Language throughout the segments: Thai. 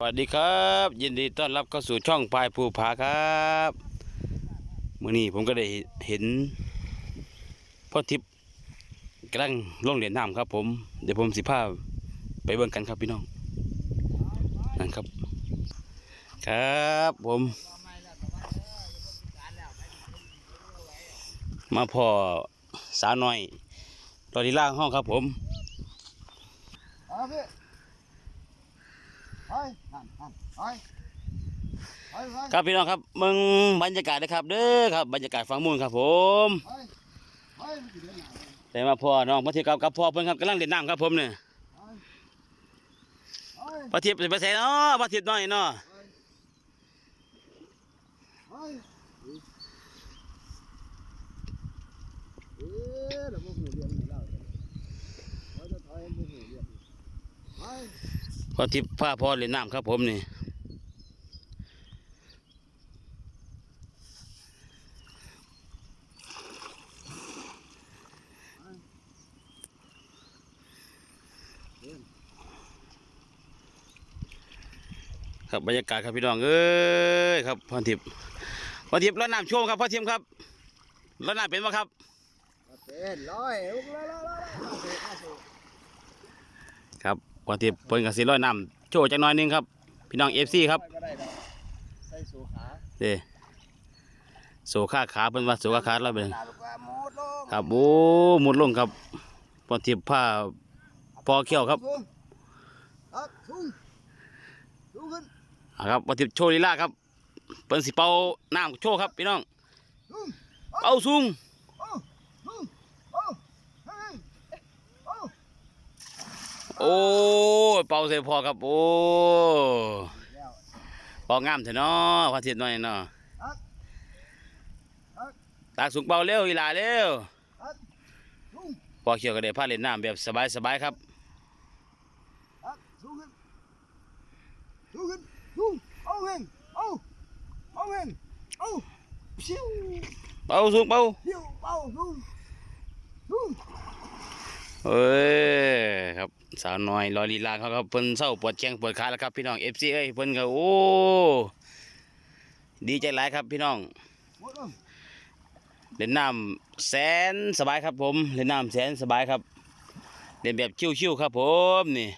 สวัสดีครับ ยินดีต้อนรับเข้าสู่ช่องปลายภูผาครับเมื่อนี้ผมก็ได้เห็นพ่อทิพย์กำลังล่องเหรียญน้ำครับ ผมเดี๋ยวผมสิพาพไปเบิ่งกันครับพี่น้องนั่นครับ ครับผม มาพอสาวน้อยตอนนี้ล่างห้องครับผม ครับพี่น้องครับเมืองบรรยากาศนะครับ เด้อครับบรรยากาศฟังมูลครับ ผมไปไปมันสิเดินหน้าไปแต่มาพ่อน้องพระเทียบกับกับพ่อเพิ่นครับกำลังเล่นน้ำครับผมเนี่ยไปพระเทียบสิไปใส่เนาะพระเทียบน้อยเนาะไปเอ๊ะเดี๋ยวบ่หูเรียนนี่แล้วเราจะถอยบ่หูเรียนไป พระเทียบพาพอเล่นน้ำครับผมนี่ครับบรรยากาศครับพี่น้องเอ้ยครับพระเทียบพระเทียบรดน้ำช่วงครับพระเทียบครับรดน้ำเป็นปะครับเป็นร้อยลุกเลย เลยเลยเอาสิเอาสิครับพระเทียบเพิ่นกับสิร้อยน้ำโชว์จักหน่อยหนึงครับ พี่น้องเอฟซีครับก็ได้ดอกใส่สูขาเด้โซขาขาเป็นว่าโซขาขาแล้วเป็นหน้าลูกว่าหมดลงครับโอ้หมุดลงครับพอทิพผ้าพอเขี้ยวครับสูงครับสูงสูงขึ้นอ่าครับพอทิพโชว์ลีลาครับเปิ้นสิเป่าน้ำโชว์ครับพี่น้องสูงเป่าสูง โอ้สูงโอ้เฮ้ยโอ้ โอ้ยเป่าเสียพอครับโอ้แล้วเป่างามเถอะเนาะพอทิพหน่อยเนาะครับครับตากสูงเป่าเร็วอีหลาเร็วครับสูงพอเขี้ยวก็ได้พาเล่นน้ำแบบสบายๆครับครับสูงขึ้นสูงขึ้นสูงเอาเองเอาเอาเองเอาชิวเป่าสูงเป่าชิวเอาสูงสูงเอ้ยครับ สาวน้อยลอยลีลาเขาครับเพิ่นเศร้าปวดแข้งปวดขาแล้วครับพี่น้องเอฟซีเอ้ยเพิ่นก็โอ้ดีใจหลายครับพี่น้องหมดลงเล่นน้ำแสนสบายครับผมเล่นน้ำแสนสบายครับเล่นแบบชิวๆครับผมนี่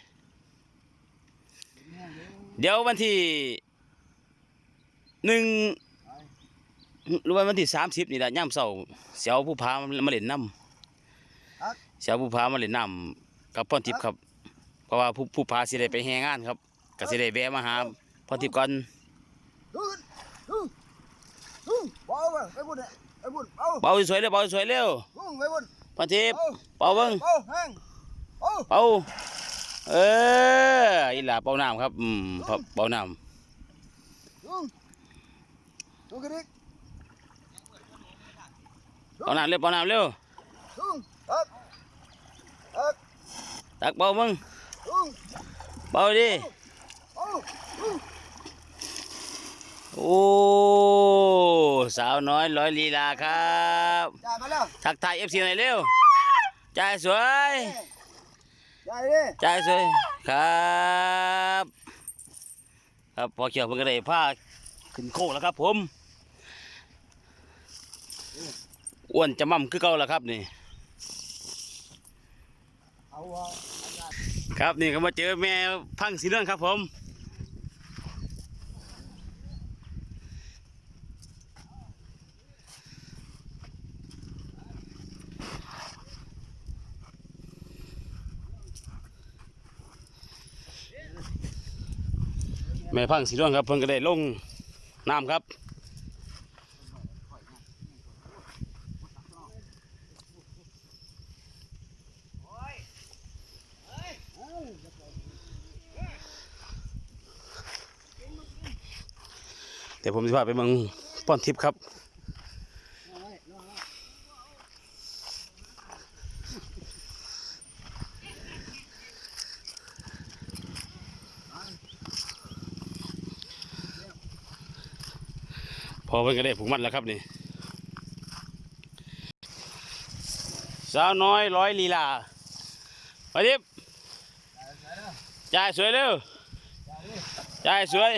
เดี๋ยววันที่หนึ่งหรือว่าวันที่สามสิบนี่แหละย่ำเสาเสียวผู้พามาเล่นน้ำเสียวผู้พามาเล่นน้ำกับพ่อทิพย์ครับ เพราะว่าผู้ผู้พาสิได้ไปแฮงานครับก็สิได้แวะมาหาพ่อทิพย์ก่อนเบาไปไปบุญเนี่ยไปบุญเบาเบาสวยเร็วเบาสวยเร็วสูงไปบุญพ่อทิพย์เบาเบิ้งเบาแห้งเบาเอออีหล่าเป่าน้ำครับอืมเป่าเป่าน้ำเป่าน้ำเร็วเป่าน้ำเร็วตักเป่ามึง เป่าดิเบาสูงโอ้ สาวน้อยร้อยลีลาครับจ่ายมาแล้วทักทายเอฟซีหน่อยเร็วจ่ายสวยจ่ายดิจ่ายสวยครับครับพอเขียวเพิ่งก็ได้ผ้าขึ้นโค้งแล้วครับ ผมอ้วนจะมั่มคือเก่าแล้วครับนี่เอาเอา ครับนี่ก็มาเจอแม่พังสีเรื่องครับผมแม่พังสีเรื่องครับเพิ่นก็ได้ลงน้ำครับ เดี๋ยวผมจะพาไปเมืองป้อนทิพย์ครับพอเพิ่นก็ได้ผูกมัดแล้วครับนี่สาวน้อยร้อยลีลาไปทิพย์จ่ายสวยเร็วใจสวย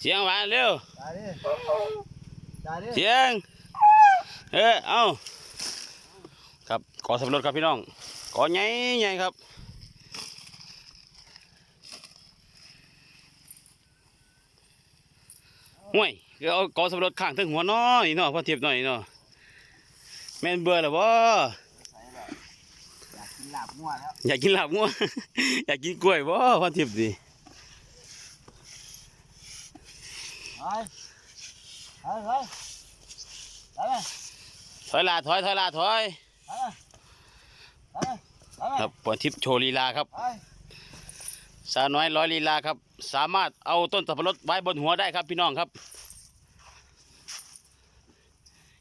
เสียงหวานเร็วตายดิตายดิเสียง เออเอาครับกอสำรวจครับพี่น้องกอใหญ่ใหญ่ครับห่วยก็เอากอสำรวจข้างถึงหัวน้อยเนาะพอเทียบหน่อยเนาะแม่นเบื่อแล้วบ่ใส่แบบอยากกินลาบงัวแล้วอยากกินลาบงัวอยากกินกล้วยบ่พอเทียบดิ ไปไปไปไปไป ถอยลาถอยถอยลาถอยไปไปไปครับปอนทิพย์โชว์ลีลาครับไปสาวน้อยร้อยลีลาครับ สามารถเอาต้นสับปะรดไว้บนหัวได้ครับพี่น้องครับ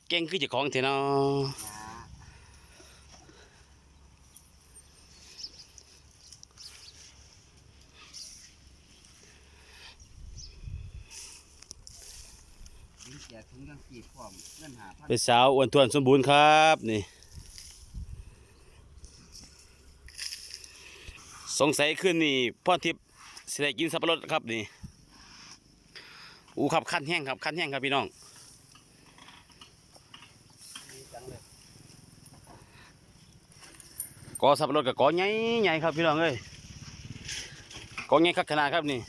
เก่งคือเจ้าของเถอะเนาะ ยิงแจ กถุงยังกีพร้อมเงินหาพันเป็นสาวอ้วนท้วนสมบูรณ์ครับนี่ สงสัยขึ้นนี่พ่อทิพย์สิได้กินสับปะรดครับนี่อู้ครับขั้นแห้งครับขั้นแห้งครับพี่น้องกอสับปะรดกับกอใหญ่ใหญ่ครับพี่น้องเอ้ยกอใหญ่คักขนาดครับนี่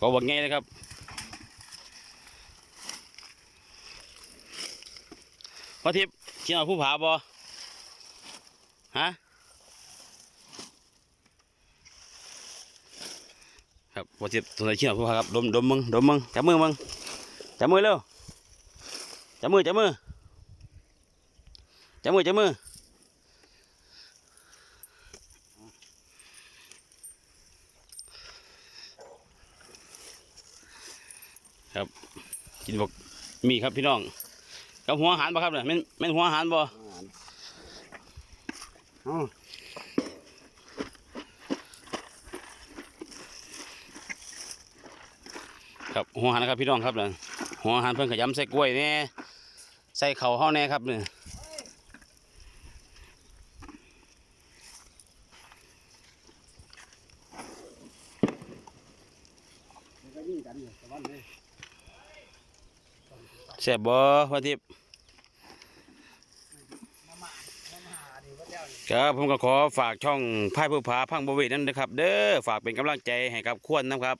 กอบักใหญ่เลยครับพ่อทิพย์กินเอผู้ผาบ่ฮะ ครับพ่อทิพย์ตัวไหนกินเอผู้ผาครับดมดมมึงดมมึงจับมือมึงจับมือเร็วจับมือจับมือจับมือจับมือ ครับ กินบอกมีครับพี่น้องกับหัวอาหารบ่ครับเนี่ยแม่นแม่นหัวอาหารบ่อ๋อครับหัวอาหารนะครับพี่น้องครับเนี่ยหัวอาหารเพิ่นขยำใส่กล้วยแน่ใส่เข่าวเฮาแน่ครับเนี่ย ซ่บบ่พ่อทิพย์มามามามาดีครับผมก็ขอฝากช่องพายผู้ผาพังบริเวณนั้นนะครับ เด้อฝากเป็นกำลังใจให้กับควรนะครับ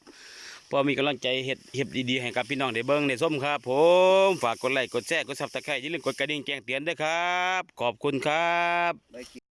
พอมีกำลังใจเฮ็ดเฮ็ดดีๆให้กับพี่น้องได้เบิ่งได้ส้มครับ ผมฝากกดไลค์กดแชร์กดซับสไครต์อย่าลืมกดกระดิ่งแจ้งเตือนด้วยครับ ขอบคุณครับ